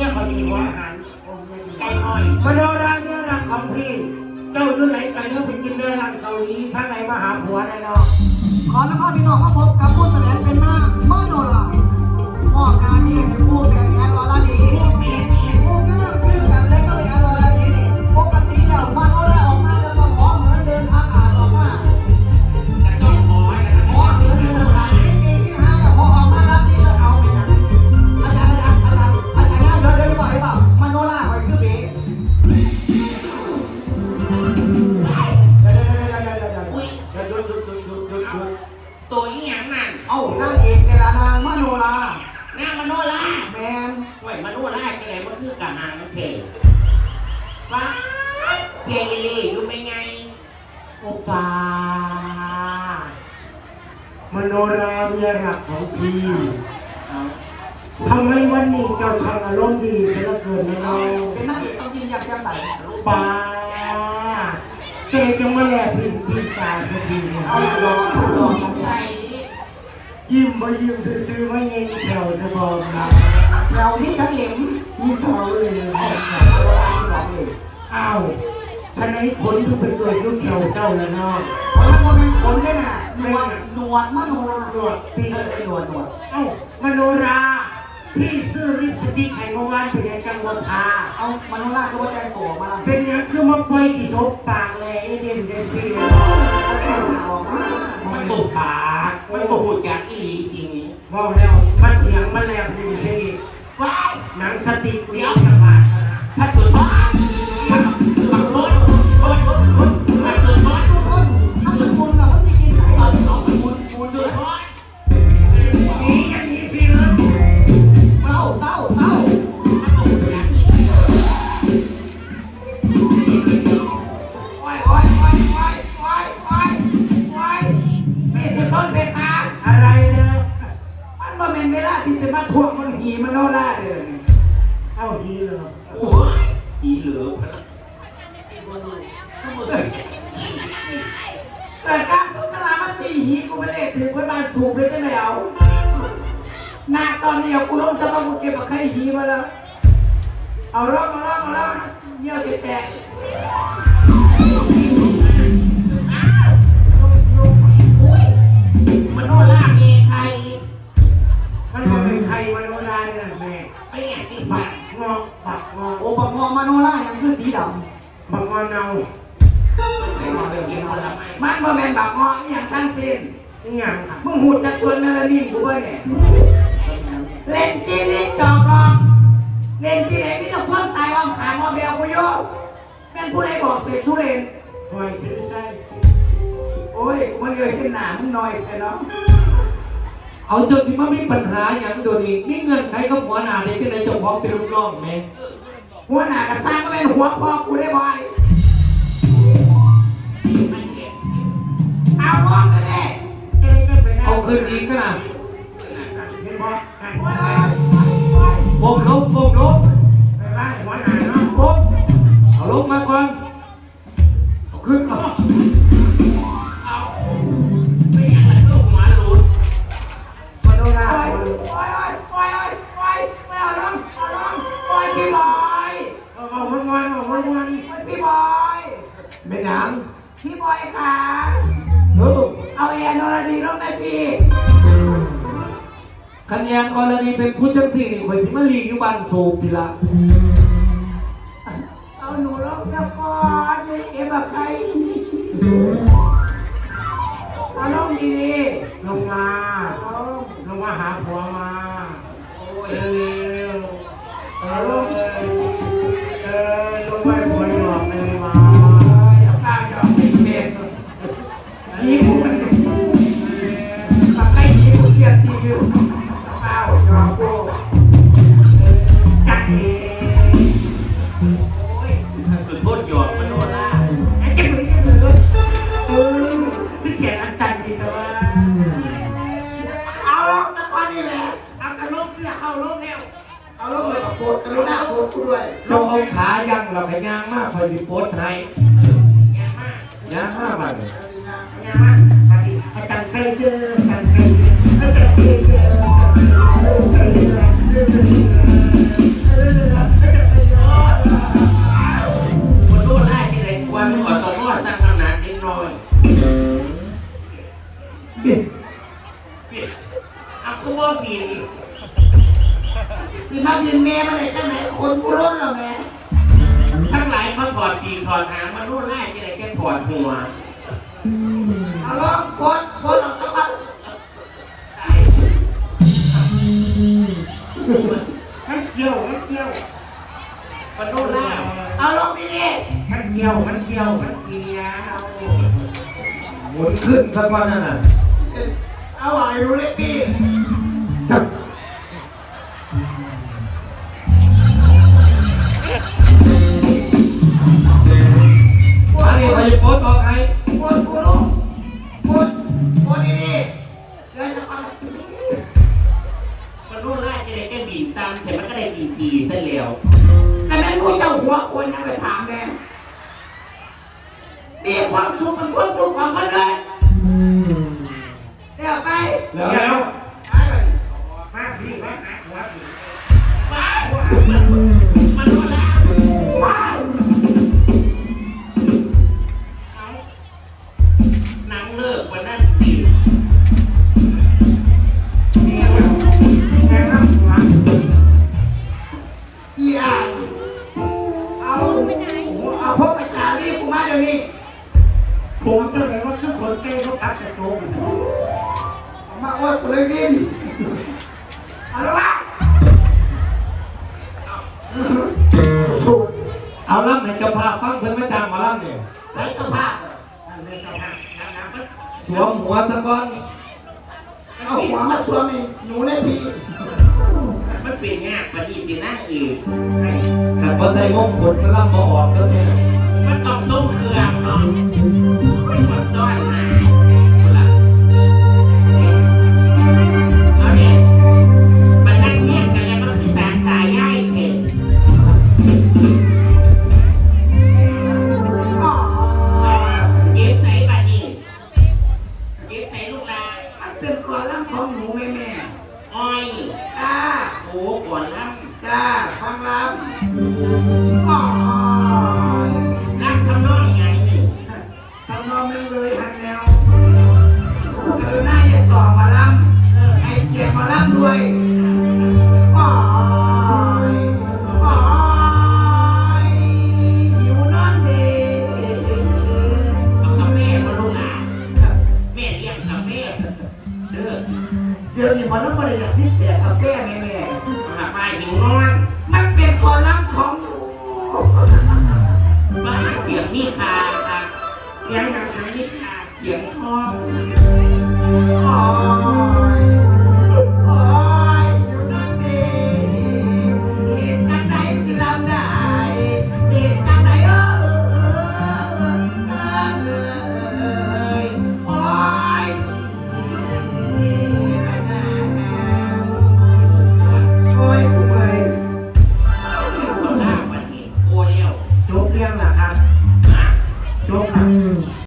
เนี่ยเขามีหัวอาหารไก่อ้อยมโนราเนี่ยรังของพี่ เจ้าอยู่ไหนกันเจ้าไปกินเนื้อรังเกาหลีท่านไหนมาหาผัวแน่นอนขอน้วพ่อพี่น้องมาพบกับผู้แสดงเป็นหน้าโมโนราพ่อการนี่เป็นผู้แสดงงาน ว้าเพลลี่ดูไม่ไงโอปามโนราเนี่ยรักของพี่เอาทำไมวันนี้เจ้าช่างอารมณ์ดีเสียเหลือเกินนะเราเป็นนางเอกต้องยินอยากจะใส่ป้าเกจงมาแลบลิ้นปีตาสกีเนี่ยเอาลองลองลองใส่ยิ้มมายิ้มซื้อๆไม่เงินแถวสบอมนะเรานี่ทั้งเหลมมีสองเลยโนราที่ส องเหลมอ้าวฉะนั้นคนที่ไปเกิดยุคแถวเจ้าแล้วเนาะเพราะมันเป็นขนด้วยน่ะหนวดหนวดมโนราหนวดพี่เออหนวดหนวดเอ้ามโนราพี่ซื้อลิปสติกให้เมื่อวานไปเรียนกังวลทาเอามโนราก็ว่าแต่งตัวมาเป็นอยังคือมาปล่อยอีสบปากเลยไอเด่นเดซี่ออกมามันบุกปากมันบุกหุ่นอย่างอีหลีจริงบอกแล้วมันเถียงมาแล้วดิสิว้ายหนังสติกเลี้ยวกระบาดนะ พระสุดทอด ไม่ได้ถึงประมาณสูบเลยจะไหนเอาหนักตอนนี้เอากูลงสมองกูเก็บมาใครหีมาแล้ว เอาล่องมาล่องมาล่องเยี่ยวแตกมันโนล่าเเว้ยเนี่ยเล่นจีนี่จอกหรอกเล่นที่ไหนมีแต่ความตายอ้อมขายมอเบลกูโยแม่นผู้ใดบอกเสียชูเล่นหอยซื้อไส้โอ้ยกูมันเลยเป็นหนามึงหน่อยแต่เนาะเอาจนที่มันมีปัญหาอย่างโดนี้มีเงินใครก็หัวหน้าเด็กที่ไหนเจ้าของเป็นลูกน้องไหมหัวหน้ากระซ้างก็เป็นหัวพ่อกูได้บ่อยไม่เห็นเอาล้อมไปเลยเอ้ยก็ไปได้เอาคืนอีก นะเห็นบ่หันโอ้ยไปโอ้ยโอ้ยก้มลงก้มลงบ้านหัวหน้าเนาะก้มเอาลงมาก่อนเอาขึ้นเอาเอาไม่อยากให้ลูกหมาหลุดมโนราโอ้ยโอ้ยโอ้ยโอ้ยโอ้ยไม่เอาล้อมเอาล้อมโอ้ยพี่บอยเอาเอาวันวันเอาวันวันโอ้ยพี่บอยไม่หนังพี่บอยค่ะเออเอาแอนโนราดีลงในพี่ คะแนนกรณีเป็นผู้จังสี่นี่ข่อยสิมาลีกอยู่บ้านสูบพี่ละเอาหนูลงจะกอนเก็บกับใครเอาลงดีลงมาๆเอาลงมาหาผัวมา โอ้ยเร็วเออลงเออลงไปผัวหลอกเลยมา สุดโคตรหยอกมันโนล่าไอ้เจ็บมือเจ็บมือเออที่เขียนอันจันดีแต่ว่าเอาลงสักคนนี่แหละเอากระลกเนี่ยเข้าลกแล้วเอาลงเลยกับโปรดกรุณาโปรดกูด้วยจงเอาขายังเราขยางมากข่อยสิโพสต์ให้ย่มากยางมากเลยเนี่ยมาอาจารย์ใครเจอาจารย์ใครเจออาจารย์ใครเจออาจารย์ใครเจออ หน่อยปิดบิดอะกูว่าบินสิมาปิดแม่มาเลยตั้งไหนคนกูร้นหรอแม่ทั้งหลายมาถอดปีกถอดหางมารุ่นไล่ยังไงแค่ถอดหัว เอา สักวันนั่นน่ะเอาอะไรรู้เลยพี่อันนี้เขาจะโพสต์บอกให้กดกูรู้กดกดดีดิเดี๋ยวจะก่อนมันรุ่นไล่ที่ไหนแค่บีบตามแต่มันก็ได้ดีซีซะแล้วแต่แม่รู้เจ้าหัวคนยังไปถ ว้าำให้เจ้าภาพฟังเพิ่นมาจ้างหมาล่ำเนี่ยใส่กระเพาะนั่นเลยเจ้าหน้านั่นนะมันสวมหัวสักวันเอาหัวมาสวมอีกหนูเลยพี่มันเป็นยากปฏิบัตินั่งอีกแต่พอใส่มงกุฎมันล่ำมาออกแล้วเนี่ยมันต้องส่งเครื่องเนาะ เสียงมีคาค่ะเสียงดังเสียงนี่ขาดเสียงคออ๋อ